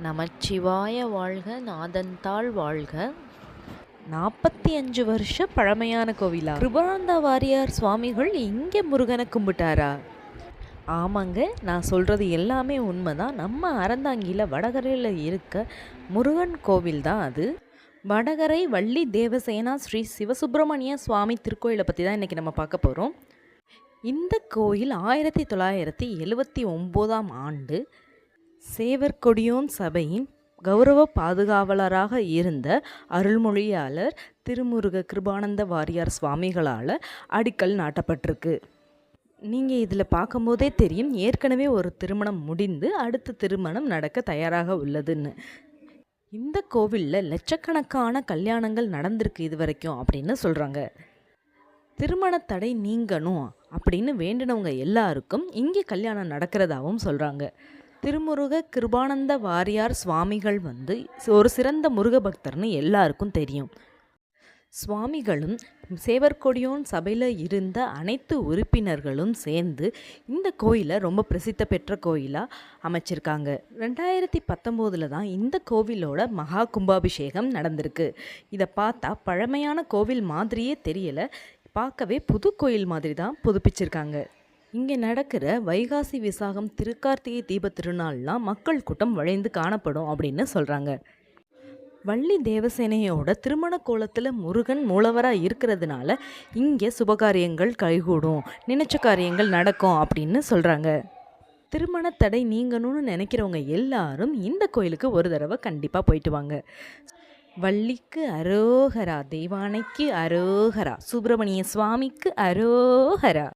நமச்சிவாய வாழ்க நாதன்தாள் வாழ்க. நாற்பத்தி அஞ்சு வருஷ பழமையான கோவிலா? கிருபானந்த வாரியார் சுவாமிகள் இங்கே முருகனை கும்பிட்டாரா? ஆமாங்க நான் சொல்கிறது எல்லாமே உண்மைதான். நம்ம அறந்தாங்கியில் வடகரையில் இருக்க முருகன் கோவில் தான் அது. வடகரை வள்ளி தேவசேனா ஸ்ரீ சிவசுப்பிரமணிய சுவாமி திருக்கோயிலை பற்றி தான் இன்றைக்கி நம்ம பார்க்க போகிறோம் இந்த கோயில் ஆயிரத்தி தொள்ளாயிரத்தி எழுவத்தி ஒம்போதாம் ஆண்டு சேவற்கொடியோன் சபையின் கௌரவ பாதுகாவலராக இருந்த அருள்மொழியாளர் திருமுருக கிருபானந்த வாரியார் சுவாமிகளால் அடிக்கல் நாட்டப்பட்டிருக்கு. நீங்கள் இதில் பார்க்கும்போதே தெரியும் ஏற்கனவே ஒரு திருமணம் முடிந்து அடுத்த திருமணம் நடக்க தயாராக உள்ளதுன்னு. இந்த கோவிலில் லட்சக்கணக்கான கல்யாணங்கள் நடந்திருக்கு இது வரைக்கும் அப்படின்னு சொல்கிறாங்க திருமண தடை நீங்கணும் அப்படின்னு வேண்டினவங்க எல்லாருக்கும் இங்கே கல்யாணம் நடக்கிறதாகவும் சொல்கிறாங்க திருமுருக கிருபானந்த வாரியார் சுவாமிகள் வந்து ஒரு சிறந்த முருக பக்தர்னு எல்லாருக்கும் தெரியும். சுவாமிகளும் சேவர்கொடியோன் சபையில் இருந்த அனைத்து உறுப்பினர்களும் சேர்ந்து இந்த கோயிலை ரொம்ப பிரசித்த பெற்ற கோயிலாக அமைச்சிருக்காங்க. ரெண்டாயிரத்தி பத்தொம்போதில் தான் இந்த கோவிலோட மகா கும்பாபிஷேகம் நடந்திருக்கு. இதை பார்த்தா பழமையான கோவில் மாதிரியே தெரியலை. பார்க்கவே புது கோயில் மாதிரி தான் புதுப்பிச்சிருக்காங்க. இங்கே நடக்கிற வைகாசி விசாகம் திருக்கார்த்திகை தீப திருநாள்லாம் மக்கள் கூட்டம் வளைந்து காணப்படும் அப்படின்னு சொல்கிறாங்க வள்ளி தேவசேனையோட திருமண கோலத்தில் முருகன் மூலவராக இருக்கிறதுனால இங்கே சுபகாரியங்கள் கைகூடும் நினைச்ச காரியங்கள் நடக்கும் அப்படின்னு சொல்கிறாங்க திருமண தடை நீங்கணும்னு நினைக்கிறவங்க எல்லாரும் இந்த கோயிலுக்கு ஒரு தடவை கண்டிப்பாக போயிட்டு வாங்க. வள்ளிக்கு அரோகரா தெய்வானைக்கு அரோகரா சுப்பிரமணிய சுவாமிக்கு அரோகரா.